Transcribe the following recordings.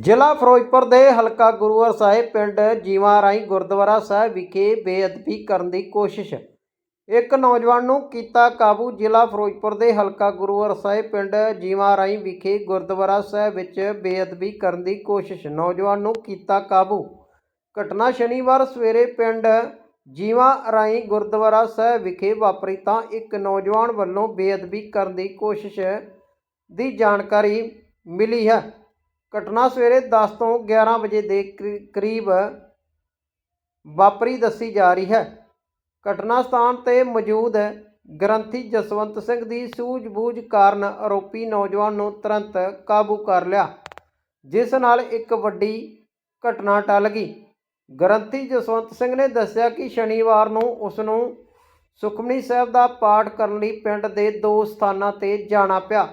ਜ਼ਿਲ੍ਹਾ ਫਿਰੋਜ਼ਪੁਰ ਦੇ ਹਲਕਾ ਗੁਰੂਵਰ ਸਾਹਿਬ ਪਿੰਡ ਜੀਵਾ ਰਾਈ ਗੁਰਦੁਆਰਾ ਸਾਹਿਬ ਵਿਖੇ ਬੇਅਦਬੀ ਕਰਨ ਦੀ ਕੋਸ਼ਿਸ਼। ਇੱਕ ਨੌਜਵਾਨ ਨੂੰ ਕੀਤਾ ਕਾਬੂ ਜ਼ਿਲ੍ਹਾ ਫਿਰੋਜ਼ਪੁਰ ਦੇ ਹਲਕਾ ਗੁਰੂਵਰ ਸਾਹਿਬ ਪਿੰਡ ਜੀਵਾ ਰਾਈ ਵਿਖੇ ਗੁਰਦੁਆਰਾ ਸਾਹਿਬ ਵਿੱਚ ਬੇਅਦਬੀ ਕਰਨ ਦੀ ਕੋਸ਼ਿਸ਼। ਨੌਜਵਾਨ ਨੂੰ ਕੀਤਾ ਕਾਬੂ। ਘਟਨਾ ਸ਼ਨੀਵਾਰ ਸਵੇਰੇ ਪਿੰਡ ਜੀਵਾ ਰਾਈ ਗੁਰਦੁਆਰਾ ਸਾਹਿਬ ਵਿਖੇ ਵਾਪਰੀ ਤਾਂ ਇੱਕ ਨੌਜਵਾਨ ਵੱਲੋਂ ਬੇਅਦਬੀ ਕਰਨ ਦੀ ਕੋਸ਼ਿਸ਼ ਦੀ ਜਾਣਕਾਰੀ ਮਿਲੀ ਹੈ। ਘਟਨਾ ਸਵੇਰੇ 10 ਤੋਂ 11 ਵਜੇ ਦੇ ਕਰੀ- ਕਰੀਬ ਵਾਪਰੀ ਦੱਸੀ ਜਾ ਰਹੀ ਹੈ। ਘਟਨਾ ਸਥਾਨ ਤੇ ਮੌਜੂਦ ਗ੍ਰੰਥੀ ਜਸਵੰਤ ਸਿੰਘ ਦੀ ਸੂਝ-ਬੂਝ ਕਾਰਨ ਆਰੋਪੀ ਨੌਜਵਾਨ ਨੂੰ ਤੁਰੰਤ ਕਾਬੂ ਕਰ ਲਿਆ, ਜਿਸ ਨਾਲ ਇੱਕ ਵੱਡੀ ਘਟਨਾ ਟਲ ਗਈ। ਗ੍ਰੰਥੀ ਜਸਵੰਤ ਸਿੰਘ ਨੇ ਦੱਸਿਆ ਕਿ ਸ਼ਨੀਵਾਰ ਨੂੰ ਉਸ ਨੂੰ ਸੁਖਮਨੀ ਸਾਹਿਬ ਦਾ ਪਾਠ ਕਰਨ ਲਈ ਪਿੰਡ ਦੇ ਦੋ ਸਥਾਨਾਂ ਤੇ ਜਾਣਾ ਪਿਆ।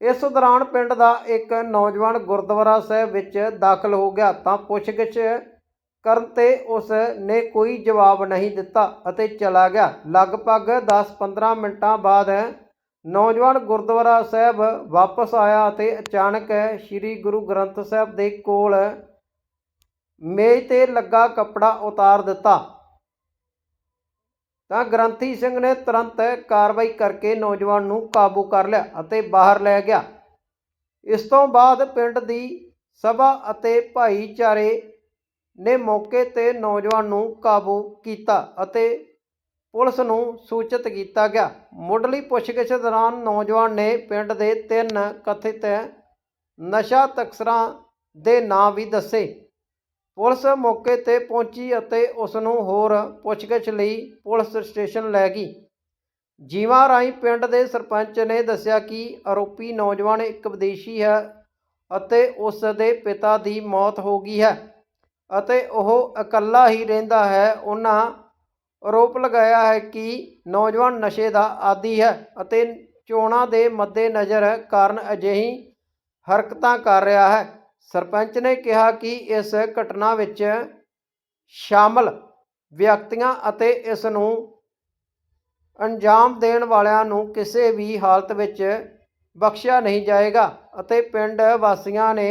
ਇਸ ਦੌਰਾਨ ਪਿੰਡ ਦਾ ਇੱਕ ਨੌਜਵਾਨ ਗੁਰਦੁਆਰਾ ਸਾਹਿਬ ਵਿੱਚ ਦਾਖਲ ਹੋ ਗਿਆ ਤਾਂ ਪੁੱਛਗਿੱਛ ਕਰਨ ਤੇ ਉਸ ਨੇ ਕੋਈ ਜਵਾਬ ਨਹੀਂ ਦਿੱਤਾ ਅਤੇ ਚਲਾ ਗਿਆ। ਲਗਭਗ 10-15 ਮਿੰਟਾਂ ਬਾਅਦ ਨੌਜਵਾਨ ਗੁਰਦੁਆਰਾ ਸਾਹਿਬ ਵਾਪਸ ਆਇਆ ਅਤੇ ਅਚਾਨਕ ਸ੍ਰੀ ਗੁਰੂ ਗ੍ਰੰਥ ਸਾਹਿਬ ਦੇ ਕੋਲ ਮੇਜ਼ ਤੇ ਲੱਗਾ ਕੱਪੜਾ ਉਤਾਰ ਦਿੱਤਾ। ਤਾਂ ਗ੍ਰੰਥੀ ਸਿੰਘ ਨੇ ਤੁਰੰਤ ਕਾਰਵਾਈ ਕਰਕੇ ਨੌਜਵਾਨ ਨੂੰ ਕਾਬੂ ਕਰ ਲਿਆ ਅਤੇ ਬਾਹਰ ਲੈ ਗਿਆ। ਇਸ ਤੋਂ ਬਾਅਦ ਪਿੰਡ ਦੀ ਸਭਾ ਅਤੇ ਭਾਈਚਾਰੇ ਨੇ ਮੌਕੇ ਤੇ ਨੌਜਵਾਨ ਨੂੰ ਕਾਬੂ ਕੀਤਾ ਅਤੇ ਪੁਲਿਸ ਨੂੰ ਸੂਚਿਤ ਕੀਤਾ ਗਿਆ। ਮੁੱਢਲੀ ਪੁੱਛਗਿੱਛ ਦੌਰਾਨ ਨੌਜਵਾਨ ਨੇ ਪਿੰਡ ਦੇ ਤਿੰਨ ਕਥਿਤ ਨਸ਼ਾ ਤਕਸਰਾਂ ਦੇ ਨਾਂ ਵੀ ਦੱਸੇ। ਪੁਲਿਸ ਮੌਕੇ ਤੇ ਪਹੁੰਚੀ ਅਤੇ ਉਸ ਨੂੰ ਹੋਰ ਪੁੱਛਗਿੱਛ ਲਈ ਪੁਲਿਸ ਸਟੇਸ਼ਨ ਲੈ ਗਈ। ਜੀਵਾ ਰਾਈ ਪਿੰਡ ਦੇ ਸਰਪੰਚ ਨੇ ਦੱਸਿਆ ਕਿ ਆਰੋਪੀ ਨੌਜਵਾਨ ਇੱਕ ਵਿਦੇਸ਼ੀ ਹੈ ਅਤੇ ਉਸ ਦੇ ਪਿਤਾ ਦੀ ਮੌਤ ਹੋ ਗਈ ਹੈ ਅਤੇ ਉਹ ਇਕੱਲਾ ਹੀ ਰਹਿੰਦਾ ਹੈ। ਉਹਨਾਂ ਆਰੋਪ ਲਗਾਇਆ ਹੈ ਕਿ ਨੌਜਵਾਨ ਨਸ਼ੇ ਦਾ ਆਦੀ ਹੈ ਅਤੇ ਚੋਣਾਂ ਦੇ ਮੱਦੇਨਜ਼ਰ ਕਾਰਨ ਅਜਿਹੀ ਹਰਕਤਾਂ ਕਰ ਰਿਹਾ ਹੈ। ਸਰਪੰਚ ਨੇ ਕਿਹਾ ਕਿ ਇਸ ਘਟਨਾ ਵਿੱਚ ਸ਼ਾਮਲ ਵਿਅਕਤੀਆਂ ਅਤੇ ਇਸ ਨੂੰ ਅੰਜਾਮ ਦੇਣ ਵਾਲਿਆਂ ਨੂੰ ਕਿਸੇ ਵੀ ਹਾਲਤ ਵਿੱਚ ਬਖਸ਼ਿਆ ਨਹੀਂ ਜਾਏਗਾ ਅਤੇ ਪਿੰਡ ਵਾਸੀਆਂ ਨੇ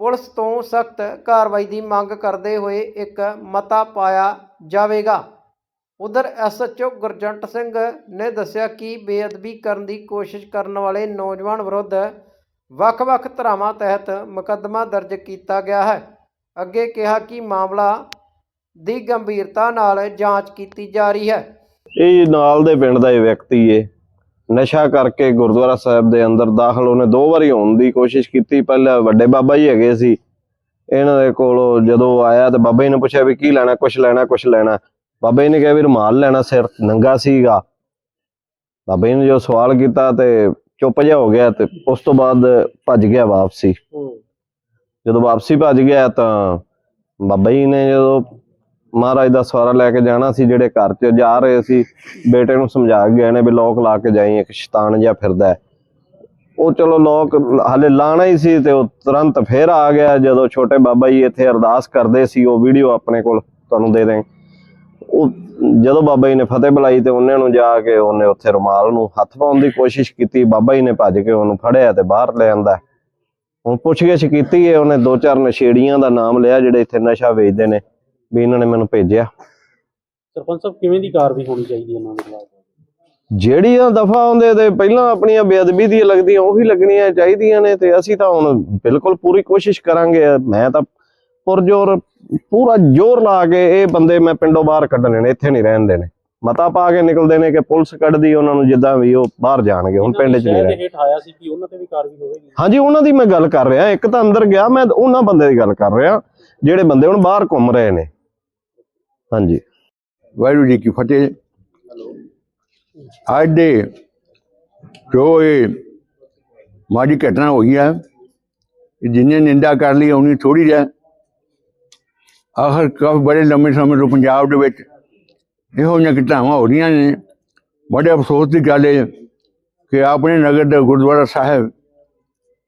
ਪੁਲਿਸ ਤੋਂ ਸਖਤ ਕਾਰਵਾਈ ਦੀ ਮੰਗ ਕਰਦੇ ਹੋਏ ਇੱਕ ਮਤਾ ਪਾਇਆ ਜਾਵੇਗਾ। ਉਧਰ ਐਸਐਚਓ ਗੁਰਜੰਟ ਸਿੰਘ ਨੇ ਦੱਸਿਆ ਕਿ ਬੇਅਦਬੀ ਕਰਨ ਦੀ ਕੋਸ਼ਿਸ਼ ਕਰਨ ਵਾਲੇ ਨੌਜਵਾਨ ਵਿਰੁੱਧ ਵੱਖ-ਵੱਖ ਧਾਰਾਵਾਂ ਤਹਿਤ ਮੁਕੱਦਮਾ ਦਰਜ ਕੀਤਾ ਗਿਆ ਹੈ। ਅੱਗੇ ਕਿਹਾ ਕਿ ਮਾਮਲਾ ਦੀ ਗੰਭੀਰਤਾ ਨਾਲ ਜਾਂਚ ਕੀਤੀ ਜਾ ਰਹੀ ਹੈ। ਇਹ ਨਾਲ ਦੇ ਪਿੰਡ ਦਾ ਇਹ ਵਿਅਕਤੀ ਏ। ਨਸ਼ਾ ਕਰਕੇ ਗੁਰਦੁਆਰਾ ਸਾਹਿਬ ਦੇ ਅੰਦਰ ਦਾਖਲ ਉਹਨੇ ਦੋ ਵਾਰੀ ਹੋਣ ਦੀ ਕੋਸ਼ਿਸ਼ ਕੀਤੀ। ਪਹਿਲਾਂ ਵੱਡੇ ਬਾਬਾ ਜੀ ਹੈਗੇ ਸੀ। ਇਹਨਾਂ ਦੇ ਕੋਲ ਜਦੋਂ ਆਇਆ ਤੇ ਬਾਬਾ ਜੀ ਨੇ ਪੁੱਛਿਆ ਵੀ ਕੀ ਲੈਣਾ, ਕੁਛ ਲੈਣਾ ਕੁਛ ਲੈਣਾ। ਬਾਬਾ ਜੀ ਨੇ ਕਿਹਾ ਵੀ ਰੁਮਾਲ ਲੈਣਾ, ਸਿਰ ਨੰਗਾ ਸੀਗਾ। ਬਾਬਾ ਜੀ ਨੇ ਜੋ ਸਵਾਲ ਕੀਤਾ ਤੇ ਚੁੱਪ ਜਿਹਾ ਹੋ ਗਿਆ ਤੇ ਉਸ ਤੋਂ ਬਾਅਦ ਭੱਜ ਗਿਆ ਵਾਪਸੀ। ਜਦੋਂ ਵਾਪਸੀ ਭੱਜ ਗਿਆ ਤਾਂ ਬਾਬਾ ਜੀ ਨੇ ਜਦੋਂ ਮਹਾਰਾਜ ਦਾ ਸਵਾਰਾ ਲੈ ਕੇ ਜਾਣਾ ਸੀ ਜਿਹੜੇ ਘਰ 'ਚ ਜਾ ਰਹੇ ਸੀ ਬੇਟੇ ਨੂੰ ਸਮਝਾ ਕੇ ਗਏ ਨੇ ਵੀ ਲੋਕ ਲਾ ਕੇ ਜਾਈ ਇੱਕ ਸ਼ੈਤਾਨ ਜਿਹਾ ਫਿਰਦਾ। ਉਹ ਚਲੋ ਲੋਕ ਹਾਲੇ ਲਾਣਾ ਹੀ ਸੀ ਤੇ ਉਹ ਤੁਰੰਤ ਫੇਰ ਆ ਗਿਆ ਜਦੋਂ ਛੋਟੇ ਬਾਬਾ ਜੀ ਇੱਥੇ ਅਰਦਾਸ ਕਰਦੇ ਸੀ ਉਹ ਵੀਡੀਓ ਆਪਣੇ ਕੋਲ ਤੁਹਾਨੂੰ ਦੇ ਦੇਂ ਉਹ ਜਦੋਂ ਬਾਬਾ ਜੀ ਨੇ ਫਤਿਹ ਬੁਲਾਈ ਤੇ ਉਹਨੇ ਨੂੰ ਜਾ ਕੇ ਉਹਨੇ ਉੱਥੇ ਰੁਮਾਲ ਨੂੰ ਹੱਥ ਪਾਉਣ ਦੀ ਕੋਸ਼ਿਸ਼ ਕੀਤੀ ਬਾਬਾ ਜੀ ਨੇ ਭੱਜ ਕੇ ਉਹਨੂੰ ਫੜਿਆ ਤੇ ਬਾਹਰ ਲੈ ਆਂਦਾ। ਹੁਣ ਪੁੱਛਗਿੱਛ ਕੀਤੀ ਹੈ ਉਹਨੇ ਦੋ ਚਾਰ ਨਸ਼ੇੜੀਆਂ ਦਾ ਨਾਮ ਲਿਆ ਜਿਹੜੇ ਇੱਥੇ ਨਸ਼ਾ ਵੇਚਦੇ ਨੇ ਵੀ ਇਹਨਾਂ ਨੇ ਮੈਨੂੰ ਭੇਜਿਆ। ਸਰਪੰਚ ਸਾਹਿਬ ਕਿਵੇਂ ਦੀ ਕਾਰਵਾਈ ਹੋਣੀ ਚਾਹੀਦੀ ਇਹਨਾਂ ਦੇ ਖਿਲਾਫ? ਜਿਹੜੀਆਂ ਦਫਾ ਹੁੰਦੇ ਤੇ ਪਹਿਲਾਂ ਆਪਣੀਆਂ ਬੇਅਦਬੀ ਦੀਆਂ ਲੱਗਦੀਆਂ ਉਹੀ ਲੱਗਣੀਆਂ ਚਾਹੀਦੀਆਂ ਨੇ ਤੇ ਅਸੀਂ ਤਾਂ ਹੁਣ ਬਿਲਕੁਲ ਪੂਰੀ ਕੋਸ਼ਿਸ਼ ਕਰਾਂਗੇ। ਮੈਂ ਤਾਂ ਪੁਰਜੋਰ ਪੂਰਾ ਜ਼ੋਰ ਲਾ ਕੇ ਇਹ ਬੰਦੇ ਮੈਂ ਪਿੰਡੋਂ ਬਾਹਰ ਕੱਢਣੇ ਨੇ ਇੱਥੇ ਨਹੀਂ ਰਹਿਣ ਦੇਣੇ। ਮਤਾ ਪਾ ਕੇ ਨਿਕਲਦੇ ਨੇ ਕਿ ਪੁਲਿਸ ਕੱਢਦੀ ਉਹਨਾਂ ਨੂੰ ਜਿੱਦਾਂ ਵੀ ਉਹ ਬਾਹਰ ਜਾਣਗੇ ਹੁਣ ਪਿੰਡ 'ਚ ਨਹੀਂ ਰਹਿ ਹੇਠ ਆਇਆ ਸੀ ਕਿ ਉਹਨਾਂ ਤੇ ਵੀ ਕਾਰਵਾਈ ਹੋਵੇਗੀ। ਹਾਂਜੀ ਉਹਨਾਂ ਦੀ ਮੈਂ ਗੱਲ ਕਰ ਰਿਹਾ ਇੱਕ ਤਾਂ ਅੰਦਰ ਗਿਆ ਮੈਂ ਉਹਨਾਂ ਬੰਦੇ ਦੀ ਗੱਲ ਕਰ ਰਿਹਾ ਜਿਹੜੇ ਬੰਦੇ ਹੁਣ ਬਾਹਰ ਘੁੰਮ ਰਹੇ ਨੇ। ਹਾਂਜੀ। ਵਾਹਿਗੁਰੂ ਜੀ ਕੀ ਫਤਿਹ। ਅੱਜ ਦੇ ਜੋ ਇਹ ਮਾੜੀ ਘਟਨਾ ਹੋਈ ਹੈ ਜਿੰਨੇ ਨਿੰਦਾ ਕਰ ਲਈ ਉਨੀ ਥੋੜੀ ਹੈ ਆਖਰ ਕਾਫੀ ਬੜੇ ਲੰਮੇ ਸਮੇਂ ਤੋਂ ਪੰਜਾਬ ਦੇ ਵਿੱਚ ਇਹੋ ਜਿਹੀਆਂ ਘਟਨਾਵਾਂ ਹੋ ਰਹੀਆਂ ਨੇ। ਬੜੇ ਅਫਸੋਸ ਦੀ ਗੱਲ ਹੈ ਕਿ ਆਪਣੇ ਨਗਰ ਦੇ ਗੁਰਦੁਆਰਾ ਸਾਹਿਬ,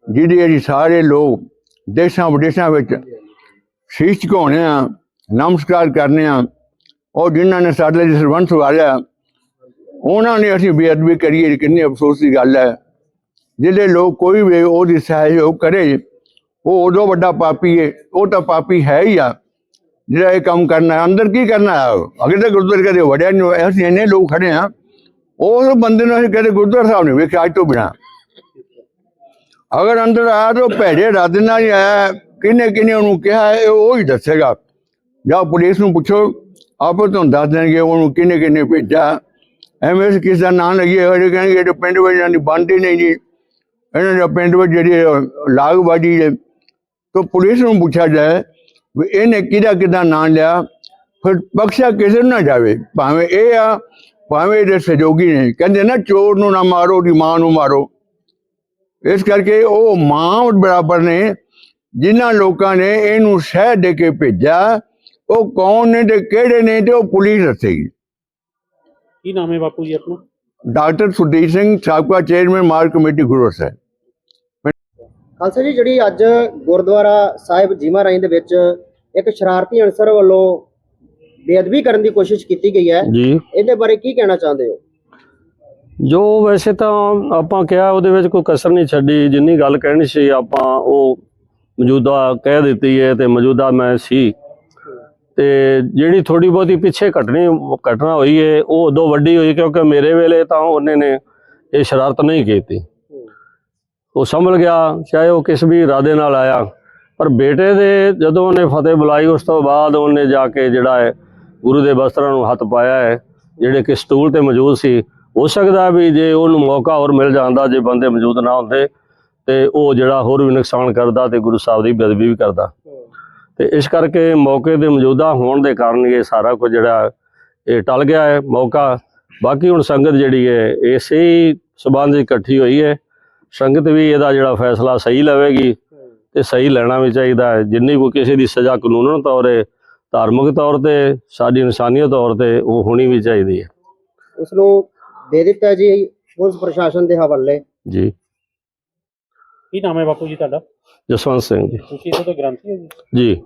ਜਿਹਦੇ ਅਸੀਂ ਸਾਰੇ ਲੋਕ ਦੇਸ਼ਾਂ ਵਿਦੇਸ਼ਾਂ ਵਿੱਚ ਸ਼ੀਸ਼ ਝੁਕਾਉਣੇ ਆ, ਨਮਸਕਾਰ ਕਰਨੇ ਆ ਉਹ ਜਿਨ੍ਹਾਂ ਨੇ ਸਾਡੇ ਲਈ ਸਰਬੰਸ ਵਾਲਿਆ ਉਹਨਾਂ ਨੇ ਅਸੀਂ ਬੇਅਦਬੀ ਕਰੀਏ ਕਿੰਨੀ ਅਫਸੋਸ ਦੀ ਗੱਲ ਹੈ। ਜਿਹੜੇ ਲੋਕ ਕੋਈ ਵੀ ਉਹਦੀ ਸਹਿਯੋਗ ਕਰੇ ਉਹ ਉਦੋਂ ਵੱਡਾ ਪਾਪੀ ਹੈ ਉਹ ਤਾਂ ਪਾਪੀ ਹੈ ਹੀ ਆ। ਜਿਹੜਾ ਇਹ ਕੰਮ ਕਰਨਾ ਹੈ ਅੰਦਰ ਕੀ ਕਰਨਾ ਹੈ ਅਗਰ ਤਾਂ ਗੁਰਦੁਆਰੇ ਕਦੇ ਵੜਿਆ ਨਹੀਂ ਅਸੀਂ ਇੰਨੇ ਲੋਕ ਖੜੇ ਆ ਉਸ ਬੰਦੇ ਨੂੰ ਅਸੀਂ ਕਦੇ ਗੁਰਦੁਆਰਾ ਸਾਹਿਬ ਨਹੀਂ ਵੇਖਿਆ ਅੱਜ ਤੋਂ ਬਿਨਾ ਅਗਰ ਅੰਦਰ ਆਇਆ ਤਾਂ ਉਹ ਭੈੜੇ ਇਰਾਦੇ ਨਾਲ ਹੀ ਆਇਆ ਕਿਹਨੇ ਕਿਹਨੇ ਉਹਨੂੰ ਕਿਹਾ ਹੈ, ਇਹ ਉਹ ਹੀ ਦੱਸੇਗਾ ਜਾਂ ਪੁਲਿਸ ਨੂੰ ਪੁੱਛੋ ਆਪੇ ਤੁਹਾਨੂੰ ਦੱਸ ਦੇਣਗੇ ਉਹਨੂੰ ਕਿਹਨੇ ਕਿਹਨੇ ਭੇਜਾ ਐਵੇਂ ਅਸੀਂ ਕਿਸ ਦਾ ਨਾਂ ਲਈਏ ਉਹ ਕਹਿੰਗੇ ਇਹ ਤਾਂ ਪਿੰਡ ਵਿੱਚ ਇਹਨਾਂ ਦੀ ਬਣਦੀ ਨਹੀਂ ਜੀ ਇਹਨਾਂ ਦੇ ਪਿੰਡ ਵਿੱਚ ਜਿਹੜੀ ਲਾਗਬਾਜੀ ਹੈ ਤਾਂ ਪੁਲਿਸ ਨੂੰ ਪੁੱਛਿਆ ਜਾਏ ਵੀ ਇਹਨੇ ਕਿਹਦਾ ਕਿਹਦਾ ਨਾਂ ਲਿਆ? ਫਿਰ ਬਖਸ਼ਿਆ ਕਿਸੇ ਨੂੰ ਨਾ ਜਾਵੇ। ਭਾਵੇਂ ਇਹ ਆ ਭਾਵੇਂ ਇਹਦੇ ਸਹਿਯੋਗੀ ਨੇ। ਕਹਿੰਦੇ ਨਾ ਚੋਰ ਨੂੰ ਨਾ ਮਾਰੋ ਉਹਦੀ ਮਾਂ ਨੂੰ ਮਾਰੋ। ਇਸ ਕਰਕੇ ਉਹ ਮਾਂ ਬਰਾਬਰ ਨੇ ਜਿਨ੍ਹਾਂ ਲੋਕਾਂ ਨੇ ਇਹਨੂੰ ਸਹਿ ਦੇ ਕੇ ਭੇਜਿਆ ਉਹ ਕੌਣ ਨੇ ਤੇ ਕਿਹੜੇ ਨੇ ਤੇ ਉਹ ਪੁਲਿਸ ਦੱਸੇਗੀ। ਕੀ ਨਾਮ ਹੈ ਬਾਪੂ ਜੀ ਆਪਣਾ? ਡਾਕਟਰ ਸੁਦੀਪ ਸਿੰਘ ਸਾਬਕਾ chairman market committee Guru Sahib Khalsa ji ਜਿਹੜੀ ਅੱਜ ਗੁਰਦੁਆਰਾ ਸਾਹਿਬ ਜੀਮਾ ਰਾਈ ਦੇ ਵਿੱਚ ਇੱਕ ਸ਼ਰਾਰਤੀ ਅਨਸਰ ਵੱਲੋਂ ਬੇਅਦਬੀ ਕਰਨ ਦੀ ਕੋਸ਼ਿਸ਼ ਕੀਤੀ ਗਈ ਹੈ ਜੀ। ਇਹਦੇ ਬਾਰੇ ਕੀ ਕਹਿਣਾ ਚਾਹੁੰਦੇ ਹੋ? ਜੋ ਵੈਸੇ ਤਾਂ ਆਪਾਂ ਕਿਹਾ ਉਹਦੇ ਵਿੱਚ ਕੋਈ ਕਸਰ ਨਹੀਂ ਛੱਡੀ ਜਿੰਨੀ ਗੱਲ ਕਹਿਣੀ ਸੀ ਆਪਾਂ ਉਹ ਮੌਜੂਦਾ ਕਹਿ ਦਿੱਤੀ ਹੈ ਤੇ ਮੌਜੂਦਾ ਮੈਂ ਸੀ। ਤੇ ਜਿਹੜੀ ਥੋੜੀ ਬਹੁਤੀ ਪਿੱਛੇ ਘਟਨੀ ਘਟਨਾ ਹੋਈ ਹੈ ਉਹ ਉਦੋਂ ਵੱਡੀ ਹੋਈ ਕਿਉਂਕਿ ਮੇਰੇ ਵੇਲੇ ਤਾਂ ਉਹਨੇ ਨੇ ਇਹ ਸ਼ਰਾਰਤ ਨਹੀਂ ਕੀਤੀ। ਉਹ ਸੰਭਲ ਗਿਆ, ਚਾਹੇ ਉਹ ਕਿਸ ਵੀ ਇਰਾਦੇ ਨਾਲ ਆਇਆ। ਪਰ ਬੇਟੇ ਦੇ ਜਦੋਂ ਉਹਨੇ ਫਤਿਹ ਬੁਲਾਈ, ਉਸ ਤੋਂ ਬਾਅਦ ਉਹਨੇ ਜਾ ਕੇ ਜਿਹੜਾ ਹੈ, ਗੁਰੂ ਦੇ ਬਸਤਰਾਂ ਨੂੰ ਹੱਥ ਪਾਇਆ ਹੈ, ਜਿਹੜੇ ਕਿ ਸਟੂਲ ਤੇ ਮੌਜੂਦ ਸੀ। ਹੋ ਸਕਦਾ ਵੀ ਜੇ ਉਹਨੂੰ ਮੌਕਾ ਹੋਰ ਮਿਲ ਜਾਂਦਾ, ਜੇ ਬੰਦੇ ਮੌਜੂਦ ਨਾ ਹੁੰਦੇ, ਤੇ ਉਹ ਜਿਹੜਾ ਹੋਰ ਵੀ ਨੁਕਸਾਨ ਕਰਦਾ ਤੇ ਗੁਰੂ ਸਾਹਿਬ ਦੀ ਬੇਅਦਬੀ ਵੀ ਕਰਦਾ। ਤੇ ਇਸ ਕਰਕੇ ਮੌਕੇ ਦੇ ਮੌਜੂਦਾ ਹੋਣ ਦੇ ਕਾਰਨ ਇਹ ਸਾਰਾ ਕੁਝ ਜਿਹੜਾ, ਇਹ ਟਲ ਗਿਆ ਹੈ, ਮੌਕਾ। ਬਾਕੀ ਹੁਣ ਸੰਗਤ ਜਿਹੜੀ ਹੈ ਇਸੇ ਹੀ ਸਬੰਧ ਇਕੱਠੀ ਹੋਈ ਹੈ। ਸੰਗਤ ਵੀ ਇਹਦਾ ਜਿਹੜਾ ਫੈਸਲਾ ਸਹੀ ਲਵੇਗੀ ਤੇ ਸਹੀ ਲੈਣਾ ਵੀ ਚਾਹੀਦਾ ਹੈ। ਜਿੰਨੀ ਕੋਈ ਕਿਸੇ ਦੀ ਸਜ਼ਾ ਕਾਨੂੰਨਨ ਤੌਰ ਤੇ ਧਾਰਮਿਕ ਤੌਰ ਤੇ ਸਾਡੀ ਇਨਸਾਨੀਅਤ ਤੌਰ ਤੇ ਉਹ ਹੋਣੀ ਵੀ ਚਾਹੀਦੀ ਹੈ। ਉਸ ਨੂੰ ਦੇ ਦਿੱਤਾ ਜੀ ਪੁਲਿਸ ਪ੍ਰਸ਼ਾਸਨ ਦੇ ਹਵਾਲੇ। ਜੀ। ਕੀ ਨਾਮ ਹੈ ਬਾਪੂ ਜੀ ਤੁਹਾਡਾ? ਜਸਵੰਤ ਸਿੰਘ ਜੀ। ਤੁਸੀਂ ਇਹਦੇ ਤੋਂ ਗ੍ਰੰਥੀ ਹੋ ਜੀ? ਜੀ।